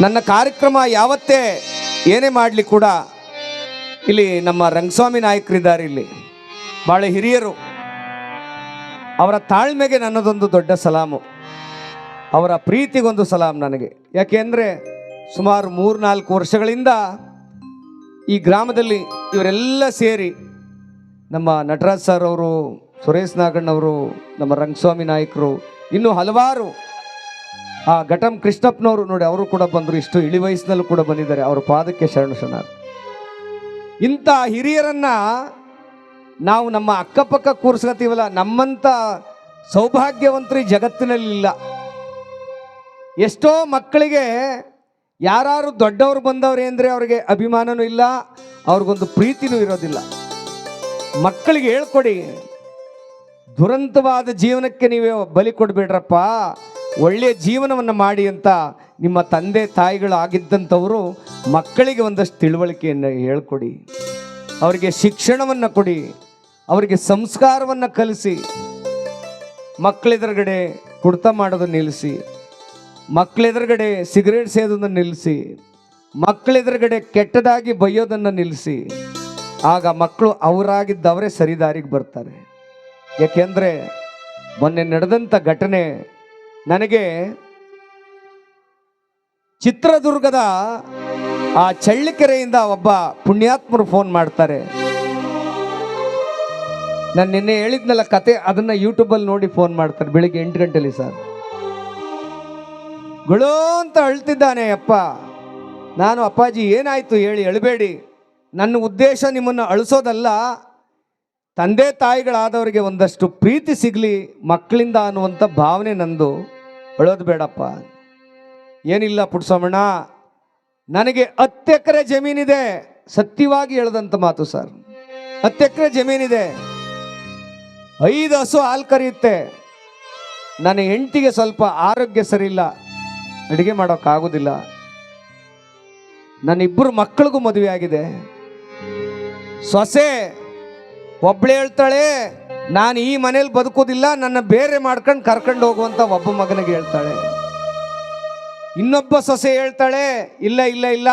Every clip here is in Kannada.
ನನ್ನ ಕಾರ್ಯಕ್ರಮ ಯಾವತ್ತೇ ಏನೇ ಮಾಡಲಿ ಕೂಡ ಇಲ್ಲಿ ನಮ್ಮ ರಂಗಸ್ವಾಮಿ ನಾಯಕರಿದ್ದಾರೆ ಇಲ್ಲಿ. ಭಾಳ ಹಿರಿಯರು. ಅವರ ತಾಳ್ಮೆಗೆ ನನ್ನದೊಂದು ದೊಡ್ಡ ಸಲಾಮು. ಅವರ ಪ್ರೀತಿಗೊಂದು ಸಲಾಮ್ ನನಗೆ. ಯಾಕೆಂದರೆ ಸುಮಾರು ಮೂರು ನಾಲ್ಕು ವರ್ಷಗಳಿಂದ ಈ ಗ್ರಾಮದಲ್ಲಿ ಇವರೆಲ್ಲ ಸೇರಿ ನಮ್ಮ ನಟರಾಜ್ ಸರ್ ಅವರು, ಸುರೇಶ್ ನಾಗಣ್ಣವರು, ನಮ್ಮ ರಂಗಸ್ವಾಮಿ ನಾಯಕರು, ಇನ್ನೂ ಹಲವಾರು ಆ ಘಟಂ ಕೃಷ್ಣಪ್ಪನವರು ನೋಡಿ, ಅವರು ಕೂಡ ಬಂದರು. ಇಷ್ಟು ಇಳಿ ವಯಸ್ಸಿನಲ್ಲೂ ಕೂಡ ಬಂದಿದ್ದಾರೆ. ಅವರ ಪಾದಕ್ಕೆ ಶರಣು ಶರಣಾರ್. ಇಂಥ ಹಿರಿಯರನ್ನ ನಾವು ನಮ್ಮ ಅಕ್ಕಪಕ್ಕ ಕೂರಿಸ್ಕೊತೀವಲ್ಲ ನಮ್ಮಂಥ ಸೌಭಾಗ್ಯವಂತರು ಜಗತ್ತಿನಲ್ಲಿ ಇಲ್ಲ. ಎಷ್ಟೋ ಮಕ್ಕಳಿಗೆ ಯಾರು ದೊಡ್ಡವರು ಬಂದವ್ರೆ ಅಂದರೆ ಅವರಿಗೆ ಅಭಿಮಾನನೂ ಇಲ್ಲ, ಅವ್ರಿಗೊಂದು ಪ್ರೀತಿನೂ ಇರೋದಿಲ್ಲ. ಮಕ್ಕಳಿಗೆ ಹೇಳ್ಕೊಡಿ, ದುರಂತವಾದ ಜೀವನಕ್ಕೆ ನೀವೇ ಬಲಿ ಕೊಡಬೇಡ್ರಪ್ಪ. ಒಳ್ಳೆಯ ಜೀವನವನ್ನು ಮಾಡಿ ಅಂತ ನಿಮ್ಮ ತಂದೆ ತಾಯಿಗಳು ಆಗಿದ್ದಂಥವರು ಮಕ್ಕಳಿಗೆ ಒಂದಷ್ಟು ತಿಳುವಳಿಕೆಯನ್ನು ಹೇಳ್ಕೊಡಿ. ಅವರಿಗೆ ಶಿಕ್ಷಣವನ್ನು ಕೊಡಿ. ಅವರಿಗೆ ಸಂಸ್ಕಾರವನ್ನು ಕಲಿಸಿ. ಮಕ್ಕಳೆದುರುಗಡೆ ಕುಡ್ತ ಮಾಡೋದು ನಿಲ್ಲಿಸಿ. ಮಕ್ಕಳೆದುರುಗಡೆ ಸಿಗರೇಟ್ ಸೇದೋದನ್ನು ನಿಲ್ಲಿಸಿ. ಮಕ್ಕಳೆದುರುಗಡೆ ಕೆಟ್ಟದಾಗಿ ಬೈಯೋದನ್ನು ನಿಲ್ಲಿಸಿ. ಆಗ ಮಕ್ಕಳು ಅವರಾಗಿದ್ದವರೇ ಸರಿದಾರಿಗೆ ಬರ್ತಾರೆ. ಏಕೆಂದರೆ ಮೊನ್ನೆ ನಡೆದಂಥ ಘಟನೆ ನನಗೆ ಚಿತ್ರದುರ್ಗದ ಆ ಚಳ್ಳಿಕೆರೆಯಿಂದ ಒಬ್ಬ ಪುಣ್ಯಾತ್ಮರು ಫೋನ್ ಮಾಡ್ತಾರೆ. ನಾನು ನಿನ್ನೆ ಹೇಳಿದ್ನಲ್ಲ ಕತೆ, ಅದನ್ನ ಯೂಟ್ಯೂಬಲ್ಲಿ ನೋಡಿ ಫೋನ್ ಮಾಡ್ತಾರೆ, ಬೆಳಿಗ್ಗೆ ಎಂಟು ಗಂಟೆಲಿ ಸರ್. ಗುಳೋ ಅಂತ ಅಳ್ತಿದ್ದಾನೆ ಅಪ್ಪ. ನಾನು ಅಪ್ಪಾಜಿ, ಏನಾಯ್ತು ಹೇಳಿ ಅಳಬೇಡಿ. ನನ್ನ ಉದ್ದೇಶ ನಿಮ್ಮನ್ನು ಅಳಿಸೋದಲ್ಲ. ತಂದೆ ತಾಯಿಗಳಾದವರಿಗೆ ಒಂದಷ್ಟು ಪ್ರೀತಿ ಸಿಗಲಿ ಮಕ್ಕಳಿಂದ ಅನ್ನುವಂಥ ಭಾವನೆ ನಂದು. ಅಳೋದು ಬೇಡಪ್ಪ. ಏನಿಲ್ಲ ಪುಟ್ಸಮಣ್ಣ ನನಗೆ ಹತ್ತು ಎಕರೆ ಜಮೀನಿದೆ. ಸತ್ಯವಾಗಿ ಹೇಳ್ದಂಥ ಮಾತು ಸರ್. ಹತ್ತು ಎಕರೆ ಜಮೀನಿದೆ. ಐದು ಹಸು ಹಾಲು ಕರೆಯುತ್ತೆ. ನನ್ನ ಹೆಂಡತಿಗೆ ಸ್ವಲ್ಪ ಆರೋಗ್ಯ ಸರಿಯಿಲ್ಲ. ಅಡುಗೆ ಮಾಡೋಕ್ಕಾಗೋದಿಲ್ಲ ನನ್ನ ಇಬ್ಬರು ಮಕ್ಕಳಿಗೂ ಮದುವೆ ಆಗಿದೆ ಸೊಸೆ ಒಬ್ಬಳೇ ಹೇಳ್ತಾಳೆ ನಾನು ಈ ಮನೇಲಿ ಬದುಕೋದಿಲ್ಲ, ನನ್ನ ಬೇರೆ ಮಾಡ್ಕೊಂಡು ಕರ್ಕೊಂಡು ಹೋಗುವಂತ ಒಬ್ಬ ಮಗನಿಗೆ ಹೇಳ್ತಾಳೆ. ಇನ್ನೊಬ್ಬ ಸೊಸೆ ಹೇಳ್ತಾಳೆ, ಇಲ್ಲ ಇಲ್ಲ ಇಲ್ಲ,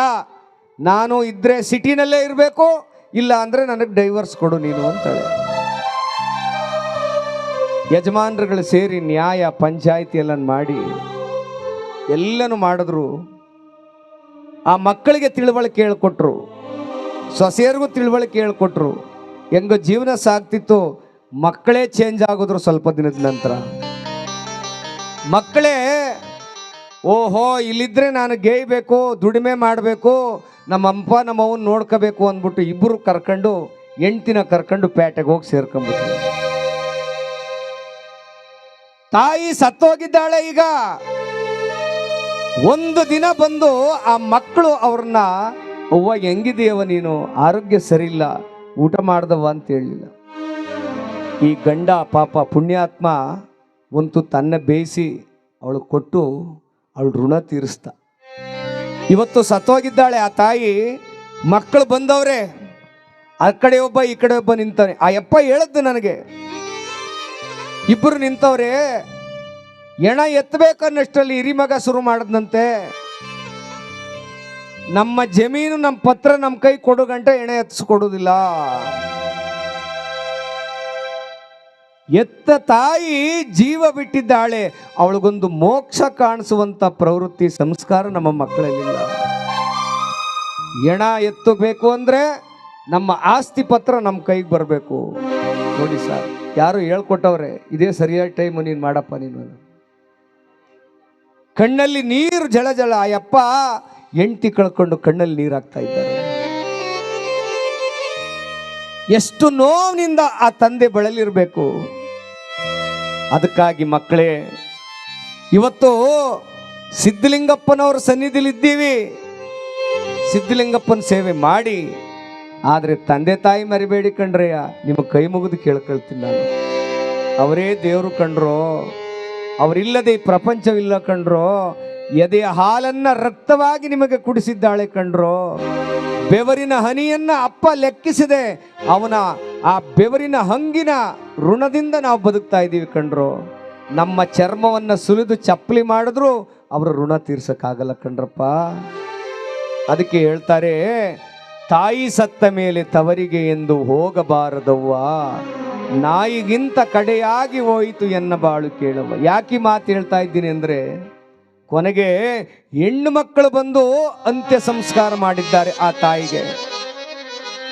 ನಾನು ಇದ್ರೆ ಸಿಟಿನಲ್ಲೇ ಇರಬೇಕು, ಇಲ್ಲ ಅಂದ್ರೆ ನನಗೆ ಡೈವರ್ಸ್ ಕೊಡು ನೀನು ಅಂತಾಳೆ. ಯಜಮಾನ್ರುಗಳು ಸೇರಿ ನ್ಯಾಯ, ಪಂಚಾಯತಿ ಎಲ್ಲ ಮಾಡಿ ಎಲ್ಲನೂ ಮಾಡಿದ್ರು. ಆ ಮಕ್ಕಳಿಗೆ ತಿಳುವಳಿಕೆ ಹೇಳ್ಕೊಟ್ರು, ಸೊಸೆಯರಿಗೂ ತಿಳುವಳಿಕೆ ಹೇಳ್ಕೊಟ್ರು. ಹೆಂಗೋ ಜೀವನ ಸಾಗ್ತಿತ್ತು ಮಕ್ಕಳೇ ಚೇಂಜ್ ಆಗೋದ್ರು ಸ್ವಲ್ಪ ದಿನದ ನಂತರ. ಮಕ್ಕಳೇ, ಓಹೋ, ಇಲ್ಲಿದ್ರೆ ನಾನು ಗೇಯ್ಬೇಕು, ದುಡಿಮೆ ಮಾಡಬೇಕು, ನಮ್ಮ ಅಪ್ಪ, ನಮ್ಮ ಅವನ್ ನೋಡ್ಕೋಬೇಕು ಅಂದ್ಬಿಟ್ಟು ಇಬ್ಬರು ಕರ್ಕೊಂಡು ಎಂಟಿನ ಕರ್ಕೊಂಡು ಪೇಟೆಗೆ ಹೋಗಿ ಸೇರ್ಕೊಂಬಿಟ್ರು ತಾಯಿ ಸತ್ತೋಗಿದ್ದಾಳೆ ಈಗ. ಒಂದು ದಿನ ಬಂದು ಆ ಮಕ್ಕಳು ಅವ್ರನ್ನ, ಅವ್ವ ಹೆಂಗಿದೆಯವ ನೀನು? ಆರೋಗ್ಯ ಸರಿಯಿಲ್ಲ, ಊಟ ಮಾಡ್ದವ ಅಂತ ಹೇಳಿಲ್ಲ ಈ ಗಂಡ ಪಾಪ ಪುಣ್ಯಾತ್ಮ ಒಂದು ತನ್ನ ಬೇಯಿಸಿ ಅವಳು ಕೊಟ್ಟು ಅವಳು ಋಣ ತೀರಿಸ್ತ. ಇವತ್ತು ಸತ್ತೋಗಿದ್ದಾಳೆ ಆ ತಾಯಿ, ಮಕ್ಕಳು ಬಂದವ್ರೆ, ಆ ಕಡೆ ಒಬ್ಬ, ಈ ಕಡೆ ಒಬ್ಬ ನಿಂತಾನೆ ಆ ಯಪ್ಪ ಹೇಳದ್ದು ನನಗೆ ಇಬ್ಬರು ನಿಂತವ್ರೆ, ಎಣ ಎತ್ತಬೇಕನ್ನಷ್ಟರಲ್ಲಿ ಹಿರಿಮಗ ಶುರು ಮಾಡದಂತೆ ನಮ್ಮ ಜಮೀನು, ನಮ್ಮ ಪತ್ರ, ನಮ್ಮ ಕೈ ಕೊಡು ಗಂಟೆ ಎಣೆ ಎತ್ತಿಸ್ಕೊಡುದಿಲ್ಲ ಎತ್ತ ತಾಯಿ ಜೀವ ಬಿಟ್ಟಿದ್ದಾಳೆ, ಅವಳಿಗೊಂದು ಮೋಕ್ಷ ಕಾಣಿಸುವಂತ ಪ್ರವೃತ್ತಿ ಸಂಸ್ಕಾರ ನಮ್ಮ ಮಕ್ಕಳಲ್ಲಿಲ್ಲ. ಎಣ ಎತ್ತಬೇಕು ಅಂದ್ರೆ ನಮ್ಮ ಆಸ್ತಿ ಪತ್ರ ನಮ್ಮ ಕೈಗೆ ಬರಬೇಕು. ನೋಡಿ ಸರ್, ಯಾರು ಹೇಳ್ಕೊಟ್ಟವ್ರೆ, ಇದೇ ಸರಿಯಾದ ಟೈಮು ನೀನು ಮಾಡಪ್ಪ ನೀನು ಕಣ್ಣಲ್ಲಿ ನೀರು ಜಳ ಜಳ, ಅಯ್ಯಪ್ಪ ಯಪ್ಪ ಎಂಟಿ ಕಳ್ಕೊಂಡು ಕಣ್ಣಲ್ಲಿ ನೀರು ಇದ್ದಾರೆ. ಎಷ್ಟು ನೋವಿನಿಂದ ಆ ತಂದೆ ಬಳಲಿರಬೇಕು. ಅದಕ್ಕಾಗಿ ಮಕ್ಕಳೇ, ಇವತ್ತು ಸಿದ್ಧಲಿಂಗಪ್ಪನವ್ರ ಸನ್ನಿಧಿಲಿದ್ದೀವಿ ಸಿದ್ಧಲಿಂಗಪ್ಪನ ಸೇವೆ ಮಾಡಿ, ಆದರೆ ತಂದೆ ತಾಯಿ ಮರಿಬೇಡಿ ಕಣ್ರಯ್ಯ ನಿಮ್ಮ ಕೈ ಮುಗಿದು ಕೇಳ್ಕೊಳ್ತೀನಿ ನಾನು. ಅವರೇ ದೇವರು ಕಂಡ್ರೋ ಅವರಿಲ್ಲದೆ ಈ ಪ್ರಪಂಚವಿಲ್ಲ ಕಂಡ್ರೋ ಎದೆಯ ಹಾಲನ್ನು ರಕ್ತವಾಗಿ ನಿಮಗೆ ಕುಡಿಸಿದ್ದಾಳೆ ಕಂಡ್ರೋ ಬೆವರಿನ ಹನಿಯನ್ನು ಅಪ್ಪ ಲೆಕ್ಕಿಸಿದೆ ಅವನ ಆ ಬೆವರಿನ ಹಂಗಿನ ಋಣದಿಂದ ನಾವು ಬದುಕ್ತಾ ಇದ್ದೀವಿ ಕಣ್ರು. ನಮ್ಮ ಚರ್ಮವನ್ನು ಸುಲಿದು ಚಪ್ಪಲಿ ಮಾಡಿದ್ರು ಅವರ ಋಣ ತೀರ್ಸಕ್ಕಾಗಲ್ಲ ಕಣ್ರಪ್ಪ. ಅದಕ್ಕೆ ಹೇಳ್ತಾರೆ, ತಾಯಿ ಸತ್ತ ಮೇಲೆ ತವರಿಗೆ ಎಂದು ಹೋಗಬಾರದವ್ವ. ನಾಯಿಗಿಂತ ಕಡೆಯಾಗಿ ಹೋಯಿತು ಎನ್ನ ಬಾಳು ಕೇಳುವ ಯಾಕೆ ಮಾತು ಹೇಳ್ತಾ ಇದ್ದೀನಿ ಅಂದರೆ, ಕೊನೆಗೆ ಹೆಣ್ಣು ಮಕ್ಕಳು ಬಂದು ಅಂತ್ಯ ಸಂಸ್ಕಾರ ಮಾಡಿದ್ದಾರೆ ಆ ತಾಯಿಗೆ.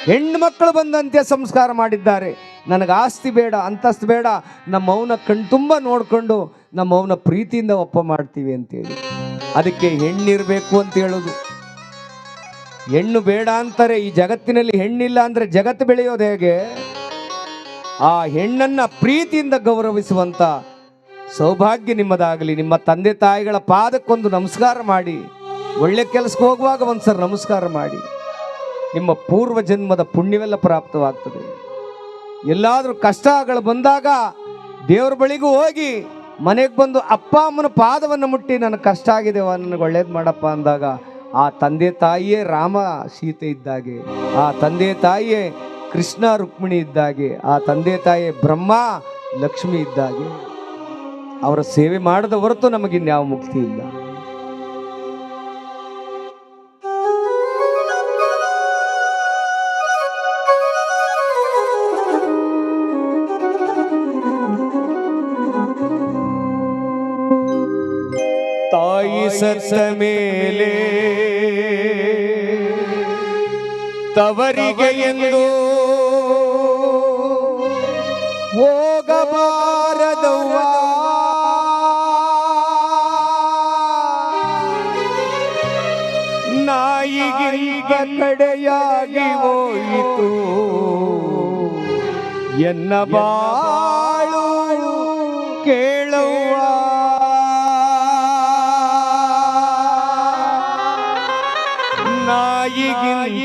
ಹೆಣ್ಣು ಮಕ್ಕಳು ಬಂದು ಅಂತ್ಯ ಸಂಸ್ಕಾರ ಮಾಡಿದ್ದಾರೆ. ನನಗೆ ಆಸ್ತಿ ಬೇಡ, ಅಂತಸ್ತು ಬೇಡ. ನಮ್ಮ ಮೌನ ಕಣ್ತುಂಬ ನೋಡಿಕೊಂಡು ನಮ್ಮ ಪ್ರೀತಿಯಿಂದ ಒಪ್ಪ ಮಾಡ್ತೀವಿ ಅಂತೇಳಿ. ಅದಕ್ಕೆ ಹೆಣ್ಣಿರಬೇಕು ಅಂತ ಹೇಳೋದು. ಹೆಣ್ಣು ಬೇಡ ಅಂತಾರೆ, ಈ ಜಗತ್ತಿನಲ್ಲಿ ಹೆಣ್ಣಿಲ್ಲ ಅಂದರೆ ಜಗತ್ತು ಬೆಳೆಯೋದು ಹೇಗೆ? ಆ ಹೆಣ್ಣನ್ನ ಪ್ರೀತಿಯಿಂದ ಗೌರವಿಸುವಂತ ಸೌಭಾಗ್ಯ ನಿಮ್ಮದಾಗಲಿ. ನಿಮ್ಮ ತಂದೆ ತಾಯಿಗಳ ಪಾದಕ್ಕೊಂದು ನಮಸ್ಕಾರ ಮಾಡಿ. ಒಳ್ಳೆ ಕೆಲಸಕ್ಕೆ ಹೋಗುವಾಗ ಒಂದ್ಸಲ ನಮಸ್ಕಾರ ಮಾಡಿ. ನಿಮ್ಮ ಪೂರ್ವ ಜನ್ಮದ ಪುಣ್ಯವೆಲ್ಲ ಪ್ರಾಪ್ತವಾಗ್ತದೆ. ಎಲ್ಲಾದರೂ ಕಷ್ಟಗಳು ಬಂದಾಗ ದೇವ್ರ ಬಳಿಗೂ ಹೋಗಿ ಮನೆಗೆ ಬಂದು ಅಪ್ಪ ಅಮ್ಮನ ಪಾದವನ್ನು ಮುಟ್ಟಿ, ನನಗೆ ಕಷ್ಟ ಆಗಿದೆ ನನಗೆ ಒಳ್ಳೇದು ಮಾಡಪ್ಪ ಅಂದಾಗ, ಆ ತಂದೆ ತಾಯಿಯೇ ರಾಮ ಸೀತೆ ಇದ್ದಾಗೆ, ಆ ತಂದೆ ತಾಯಿಯೇ ಕೃಷ್ಣ ರುಕ್ಮಿಣಿ ಇದ್ದಾಗೆ, ಆ ತಂದೆ ತಾಯಿಯೇ ಬ್ರಹ್ಮ ಲಕ್ಷ್ಮಿ ಇದ್ದಾಗೆ. ಅವರ ಸೇವೆ ಮಾಡದ ಹೊರತು ನಮಗಿನ್ಯಾವ ಮುಕ್ತಿ ಇಲ್ಲ. ಮೇಲೆ ತವರಿಗೆ ಎಂದು ಹೋಗಬಾರದವ್ವ. ನಾಯಿಗೀಗ ಕಡೆಯಾಗಿ ಹೋಯಿತು. ಎನ್ನ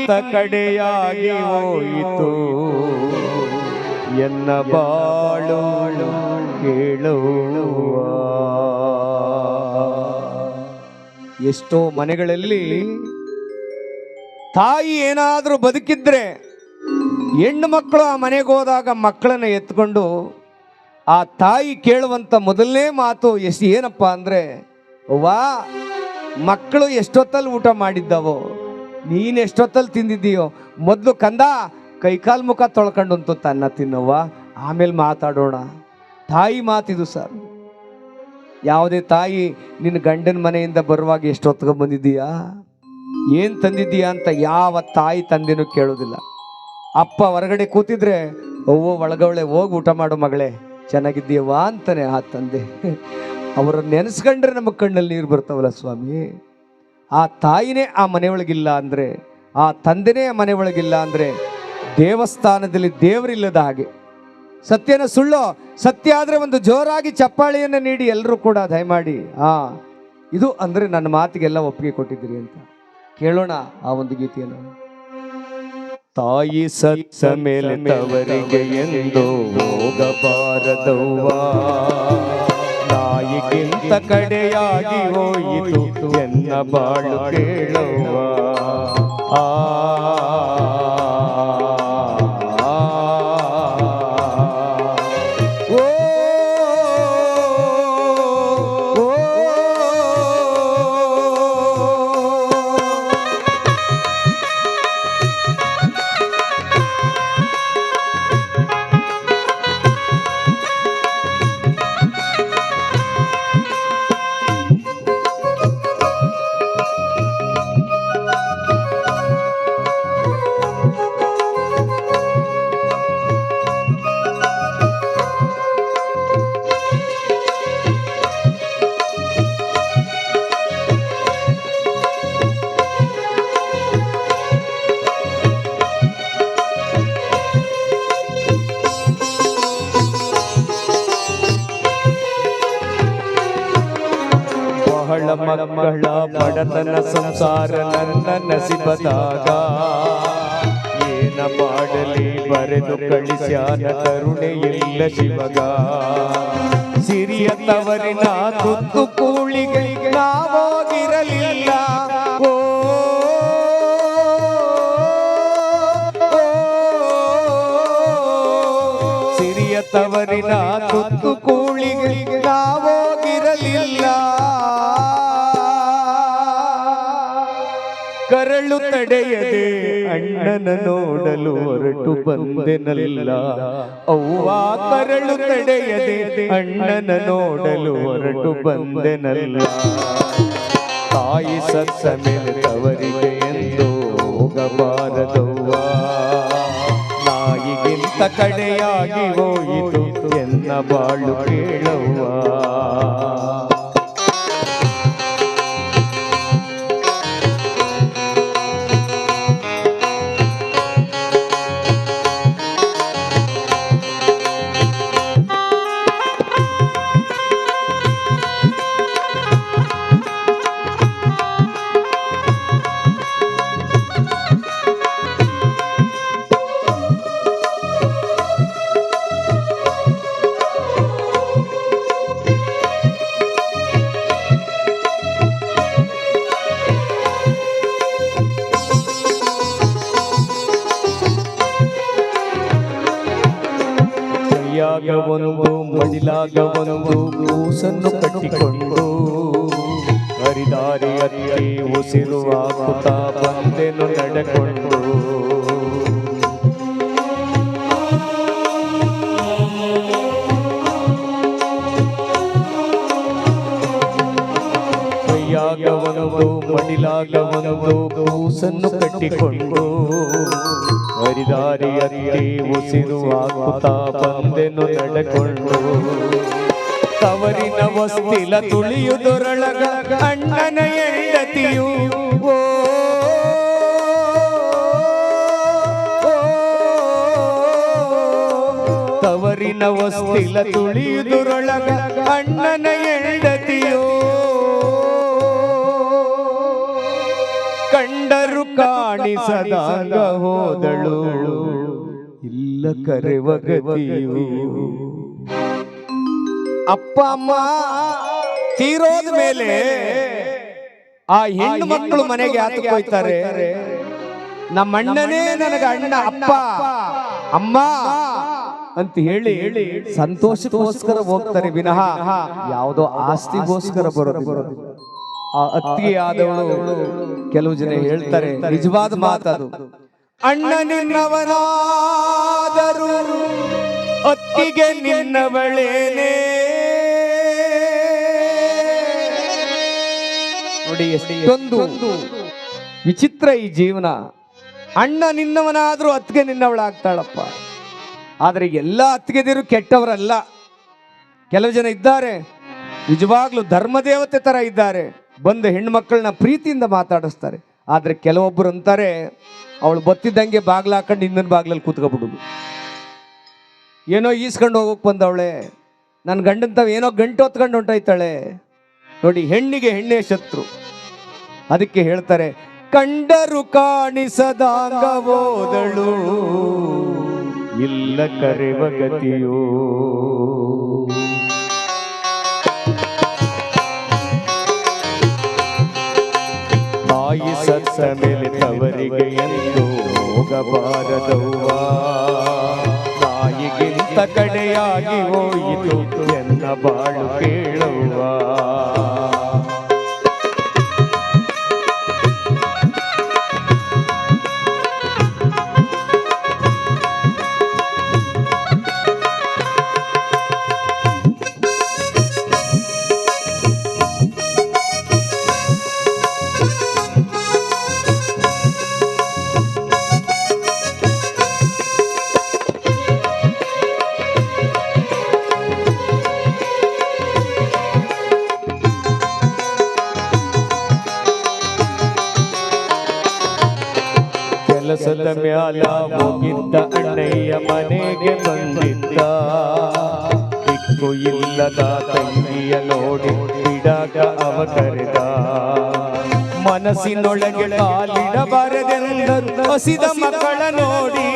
ನಾಯಿಗಿಂತ ಕಡೆಯಾಗಿ ಹೋಯಿತು. ಎನ್ನ ಬಾಳು ಕೇಳುವ. ಎಷ್ಟೋ ಮನೆಗಳಲ್ಲಿ ತಾಯಿ ಏನಾದರೂ ಬದುಕಿದ್ರೆ ಹೆಣ್ಣು ಮಕ್ಕಳು ಆ ಮನೆಗೆ ಹೋದಾಗ ಮಕ್ಕಳನ್ನ ಎತ್ಕೊಂಡು ಆ ತಾಯಿ ಕೇಳುವಂಥ ಮೊದಲನೇ ಮಾತು ಎಷ್ಟು ಏನಪ್ಪ ಅಂದರೆ ವಾ ಮಕ್ಕಳು ಎಷ್ಟೊತ್ತಲ್ಲಿ ಊಟ ಮಾಡಿದ್ದವೋ? ನೀನು ಎಷ್ಟೊತ್ತಲ್ಲಿ ತಿಂದಿದ್ದೀಯೋ? ಮೊದಲು ಕಂದ, ಕೈಕಾಲು ಮುಖ ತೊಳ್ಕೊಂಡಂತು ತನ್ನ ತಿನ್ನವ್ವ. ಆಮೇಲೆ ಮಾತಾಡೋಣ. ತಾಯಿ ಮಾತಿದು ಸರ್. ಯಾವುದೇ ತಾಯಿ, ನಿನ್ನ ಗಂಡನ ಮನೆಯಿಂದ ಬರುವಾಗ ಎಷ್ಟೊತ್ತಿಗೆ ಬಂದಿದ್ದೀಯಾ? ಏನು ತಂದಿದ್ದೀಯಾ ಅಂತ ಯಾವ ತಾಯಿ ತಂದೆನೂ ಕೇಳೋದಿಲ್ಲ. ಅಪ್ಪ ಹೊರಗಡೆ ಕೂತಿದ್ರೆ, ಅವ್ವ ಒಳಗವಳೆ ಹೋಗಿ ಊಟ ಮಾಡು ಮಗಳೇ ಚೆನ್ನಾಗಿದ್ದೀಯವಾ ಅಂತಾನೆ ಆ ತಂದೆ. ಅವರನ್ನು ನೆನೆಸ್ಕೊಂಡ್ರೆ ನಮ್ಮ ಕಣ್ಣಲ್ಲಿ ನೀರು ಬರ್ತಾವಲ್ಲ ಸ್ವಾಮಿ. ಆ ತಾಯಿನೇ ಆ ಮನೆಯೊಳಗಿಲ್ಲ ಅಂದರೆ, ಆ ತಂದೆನೇ ಆ ಮನೆಯೊಳಗಿಲ್ಲ ಅಂದರೆ ದೇವಸ್ಥಾನದಲ್ಲಿ ದೇವರಿಲ್ಲದ ಹಾಗೆ. ಸತ್ಯನ ಸುಳ್ಳು, ಸತ್ಯ ಆದರೆ ಒಂದು ಜೋರಾಗಿ ಚಪ್ಪಾಳಿಯನ್ನು ನೀಡಿ ಎಲ್ಲರೂ ಕೂಡ ದಯಮಾಡಿ, ಆ, ಇದು ಅಂದರೆ ನನ್ನ ಮಾತಿಗೆಲ್ಲ ಒಪ್ಪಿಗೆ ಕೊಟ್ಟಿದ್ದೀರಿ ಅಂತ. ಕೇಳೋಣ ಆ ಒಂದು ಗೀತೆಯನ್ನು. ತಾಯಿ ಸತ್ಸ ಮೇಲೆ ತವರಿಗೆ ಎಂದು ಹೋಗಬಾರದವ್ವ. ನಾಯಿಗಿಂತ ಕಡೆಯಾಗಿ ಹೋಯಿತು. ಎನ್ನ ಬಾಳು ಕೇಳುವ ಆ ನಸಿಬದಾಗ ಏನ ಮಾಡಲಿ, ಬರೆದು ಕಳಿಸ್ಯಾನ ಕರುಣೆ ಇಲ್ಲ ಶಿವಗ. ಸಿರಿಯ ತವರಿನ ತುತ್ತು ಕೂಳಿಗೆ ನಾವೋಗಿರಲಿಲ್ಲ. ಓ, ಸಿರಿಯ ತವರಿನ ತುತ್ತು ಕೂಳಿಗೆ ನಾವೋಗಿರಲಿಲ್ಲ. ಕರಳು ತಡೆಯದೆ ಅಣ್ಣನ ನೋಡಲು ಹೊರಟು ಬಂದೆನಲ್ಲ. ಅವ್ವ ಕರಳು ತಡೆಯದೆ ಅಣ್ಣನ ನೋಡಲು ಹೊರಟು ಬಂದೆನಲ್ಲ. ತಾಯಿ ಸತ್ತ ಮೇಲೆ ತವರಿಗೆ ಎಂದು ಹೋಗಬಾರದವ್ವ. ನಾಯಿಗಿಂತ ಕಡೆಯಾಗಿ ಹೋಯಿತು ಎನ್ನ ಬಾಳು ಕೇಳವ್ವ. ಒಂದು ಕೂಸನ್ನು ಕಟ್ಟಿಕೊಂಡು ಹರಿದಾರಿ ಹತ್ತಿ ಉಸಿರು ಹಾಕುತ್ತಾ ಬಂದೆನು ನಡೆಕೊಂಡು. ತವರಿನ ವಸ್ತಿಲ ತುಳಿಯುದೊರಳಗ ಅಣ್ಣನ ಹೆಂಡತಿಯು. ಓ, ತವರಿನ ವಸ್ತಿಲ ತುಳಿಯುದೊರಳಗ ಅಣ್ಣನ ಹೆಂಡತಿಯೋ. ಕಾಣಿಸದಾಗ ಹೋದಳು. ಇಲ್ಲ ಕರೆವ ಅಪ್ಪ, ಅಮ್ಮ, ತೀರೋದ ಮೇಲೆ ಆ ಹೆಣ್ಣು ಮಕ್ಕಳು ಮನೆಗೆ ಯಾತಕ್ಕೆ ಹೋಯ್ತಾರೆ ನಮ್ಮ ಅಣ್ಣನೇ ನನಗೆ ಅಣ್ಣ, ಅಪ್ಪ, ಅಮ್ಮ ಅಂತ ಹೇಳಿ ಹೇಳಿ ಸಂತೋಷಕ್ಕೋಸ್ಕರ ಹೋಗ್ತಾರೆ. ವಿನಃ ಯಾವುದೋ ಆಸ್ತಿಗೋಸ್ಕರ ಬರೋದು ಆ ಆದವಳು ಕೆಲವು ಜನ ಹೇಳ್ತಾರೆ ನಿಜವಾದ ಮಾತದು ಅಣ್ಣ ನಿನ್ನವನಾದರೂ ಅತ್ತಿಗೆ ನಿನ್ನವಳೇನೆ. ನೋಡಿ ಎಷ್ಟೊಂದು ವಿಚಿತ್ರ ಈ ಜೀವನ. ಅಣ್ಣ ನಿನ್ನವನಾದ್ರೂ ಅತ್ತಿಗೆ ನಿನ್ನವಳಾಗ್ತಾಳಪ್ಪ. ಆದರೆ ಎಲ್ಲ ಅತ್ತಿಗೆದಿರು ಕೆಟ್ಟವರಲ್ಲ. ಕೆಲವು ಜನ ಇದ್ದಾರೆ ನಿಜವಾಗ್ಲೂ ಧರ್ಮದೇವತೆ ತರ ಇದ್ದಾರೆ. ಬಂದು ಹೆಣ್ಮಕ್ಳನ್ನ ಪ್ರೀತಿಯಿಂದ ಮಾತಾಡಿಸ್ತಾರೆ. ಆದರೆ ಕೆಲವೊಬ್ಬರು ಅಂತಾರೆ, ಅವಳು ಬತ್ತಿದ್ದಂಗೆ ಬಾಗ್ಲ ಹಾಕೊಂಡು ಇನ್ನೊಂದು ಬಾಗ್ಲಲ್ಲಿ ಕೂತ್ಕೊಬಿಡುದು. ಏನೋ ಈಸ್ಕೊಂಡು ಹೋಗೋಕೆ ಬಂದವಳೆ ನನ್ನ ಗಂಡನ್ ಏನೋ ಗಂಟು ಹೊತ್ಕೊಂಡು ಹೊಂಟೋಯ್ತಾಳೆ. ನೋಡಿ, ಹೆಣ್ಣಿಗೆ ಹೆಣ್ಣೆ ಶತ್ರು. ಅದಕ್ಕೆ ಹೇಳ್ತಾರೆ, ಕಂಡರು ಕಾಣಿಸದಾಂಗ ಹೋದಳು ಇಲ್ಲ ಕರೆವ ಗತಿಯೋ. ತಾಯಿ ಸತ್ತ ಮೇಲೆ ತವರಿಗೆ ಎಂದು ಹೋಗಬಾರದವ್ವ. ತಾಯಿಗಿಂತ ಕಡೆಯಾಗಿ ಹೋಯಿತು ಎನ್ನ ಬಾಳು ಕೇಳುವ ಕೆಲಸದ ಮ್ಯಾಲ ಹೋಗಿದ್ದ ಅಣ್ಣಯ್ಯ ಮನೆಗೆ ಬಂದಿದ್ದ. ದಿಕ್ಕು ಇಲ್ಲದ ತಂಗಿಯ ನೋಡಿ ಬಿಡಾಗ ಅವ ಕರೆದ. ಮನಸ್ಸಿನೊಳಗೆ ಕಾಲಿಡಬಾರದೆಂದರು ಹಸಿದ ಮಕ್ಕಳ ನೋಡಿ.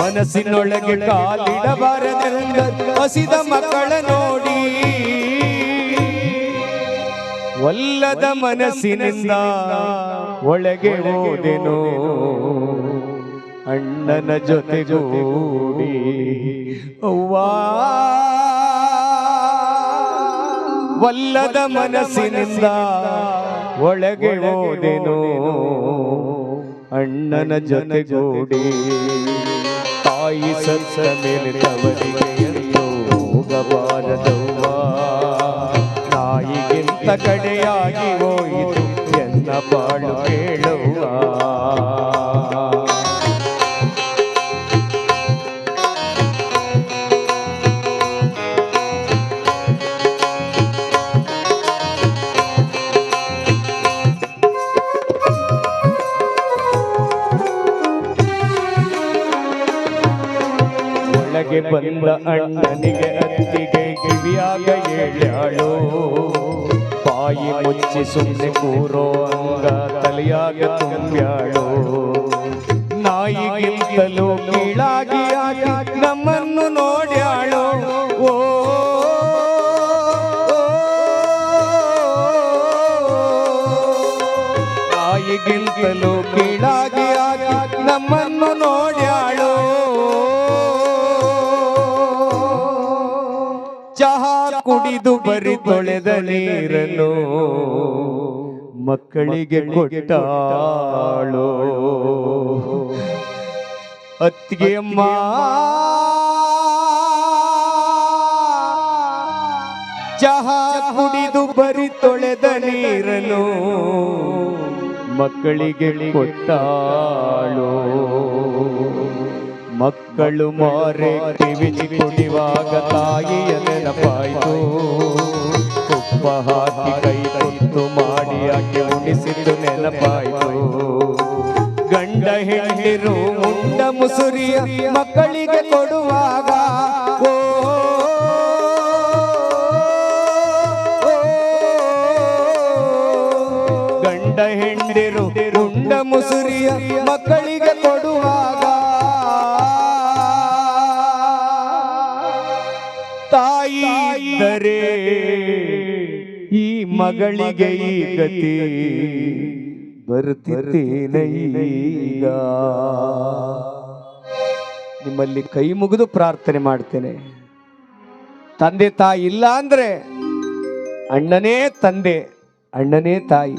ಮನಸ್ಸಿನೊಳಗೆ ಕಾಲಿಡಬಾರದೆಂದರು ಹಸಿದ ಮಕ್ಕಳ ನೋಡಿ. ಒಲ್ಲದ ಮನಸ್ಸಿನಿಂದ ಒಳಗೆ ಓದೆನು ಅಣ್ಣನ ಜೊತೆಗೂಡಿ. ಅವ್ವಾ. ಒಲ್ಲದ ಮನಸ್ಸಿನಿಂದ ಒಳಗೆ ಓದೆನು ಅಣ್ಣನ ಜೊತೆಗೂಡಿ. ತಾಯಿ ಸತ್ತ ಮೇಲೆ ತವರಿಗೆ ಎಂದು ಕಡೆಯಾಗಿ ಹೋಯಿತು ಎನ್ನ ಬಾಳು ಕೇಳುವ. ಬಂದ ಅಣ್ಣನಿಗೆ ಮುಚ್ಚಿ ಸುಮ್ಮನೆ ಕೂರೋ ಅಂಗ ತಲೆಯಾಗ ತುಂಬ್ಯಾಳು. ನಾಯಿಗಿಂತಲೂ ಕೀಳಾಗಿ ನಮ್ಮನ್ನು ನೋಡ್ಯಾಳು. ಓ ನಾಯಿಗಿಂತಲೂ ಕುಡಿದು ಬರಿ ತೊಳೆದ ನೀರನ್ನು ಮಕ್ಕಳಿಗೆ ಕೊಟ್ಟಾಳು. ಅತ್ತಿಗೆ ಅಮ್ಮ. ಚಹಾ ಕುಡಿದು ಬರಿ ತೊಳೆದ ನೀರನು ಮಕ್ಕಳಿಗೆ ಕೊಟ್ಟಾಳು. ಮಕ್ಕಳು ಮಾರೆ ಕಿವಿಚಿ ಕುಡಿವಾಗ ತಾಯಿಯ ನೆನಪಾಯಿತು ತುಪ್ಪ ಹಾಕಿ ಕೈ ಮಾಡಿ ಆಕೆ ಉಣಿಸಿದ್ದು ನೆನಪಾಯಿತು. ಗಂಡ ಹೆಂಡಿರು ಉಂಡ ಮುಸುರಿಯ ಮಕ್ಕಳಿಗೆ ಕೊಡುವಾಗ ಗಂಡ ಹೆಂಡಿರು ಉಂಡ ಮುಸುರಿಯ ಮಕ್ಕಳಿಗೆ ಇದ್ದರೆ ಈ ಮಗಳಿಗೆ ಈ ಗತಿ ಬರುತ್ತಿದ್ದೇನೆ ಈಗ. ನಿಮ್ಮಲ್ಲಿ ಕೈ ಮುಗಿದು ಪ್ರಾರ್ಥನೆ ಮಾಡ್ತೇನೆ. ತಂದೆ ತಾಯಿ ಇಲ್ಲ ಅಂದ್ರೆ ಅಣ್ಣನೇ ತಂದೆ, ಅಣ್ಣನೇ ತಾಯಿ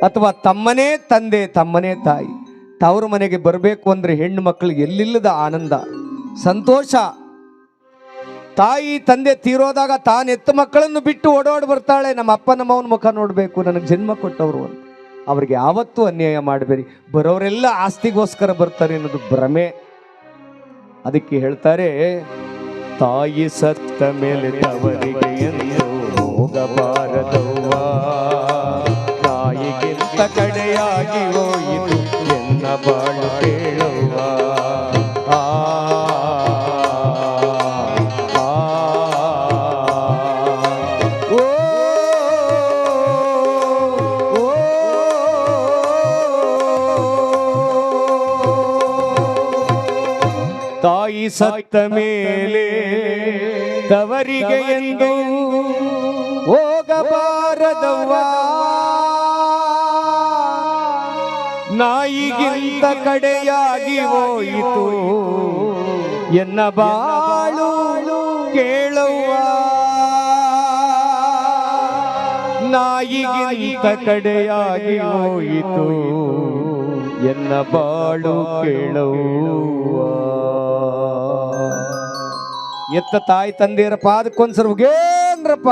ಅಥವಾ ತಮ್ಮನೇ ತಂದೆ, ತಮ್ಮನೇ ತಾಯಿ. ತವರು ಮನೆಗೆ ಬರಬೇಕು ಅಂದ್ರೆ ಹೆಣ್ಣು ಮಕ್ಕಳಿಗೆ ಎಲ್ಲಿಲ್ಲದ ಆನಂದ, ಸಂತೋಷ. ತಾಯಿ ತಂದೆ ತೀರೋದಾಗ ತಾನು ಎತ್ತ ಮಕ್ಕಳನ್ನು ಬಿಟ್ಟು ಓಡಾಡಿ ಬರ್ತಾಳೆ, ನಮ್ಮ ಅಪ್ಪ ನಮ್ಮವನ ಮುಖ ನೋಡಬೇಕು, ನನಗೆ ಜನ್ಮ ಕೊಟ್ಟವರು ಅಂತ. ಅವ್ರಿಗೆ ಯಾವತ್ತೂ ಅನ್ಯಾಯ ಮಾಡಬೇಡಿ. ಬರೋರೆಲ್ಲ ಆಸ್ತಿಗೋಸ್ಕರ ಬರ್ತಾರೆ ಅನ್ನೋದು ಭ್ರಮೆ. ಅದಕ್ಕೆ ಹೇಳ್ತಾರೆ, ತಾಯಿ ಸತ್ತ ಮೇಲೆ ತಾಯಿಗಿಂತ ಕಡೆಯಾಗಿ ಹೋಯಿತು ಎನ್ನ ಬಾಳು ಕೇಳುವ ಸತ್ತ ಮೇಲೆ ತವರಿಗೆ ಎಂದು ಹೋಗಬಾರದವ್ವ. ನಾಯಿಗಿಂತ ಕಡೆಯಾಗಿ ಹೋಯಿತು. ಎನ್ನ ಬಾಳು ಕೇಳುವ. ನಾಯಿಗಿಂತ ಕಡೆಯಾಗಿ ಹೋಯಿತು. ಎನ್ನ ಬಾಳು ಕೇಳುವ. ಎತ್ತ ತಾಯಿ ತಂದೆಯರ ಪಾದಕ್ಕೊಂದ್ಸರ್ವಗೇನ್ರಪ್ಪ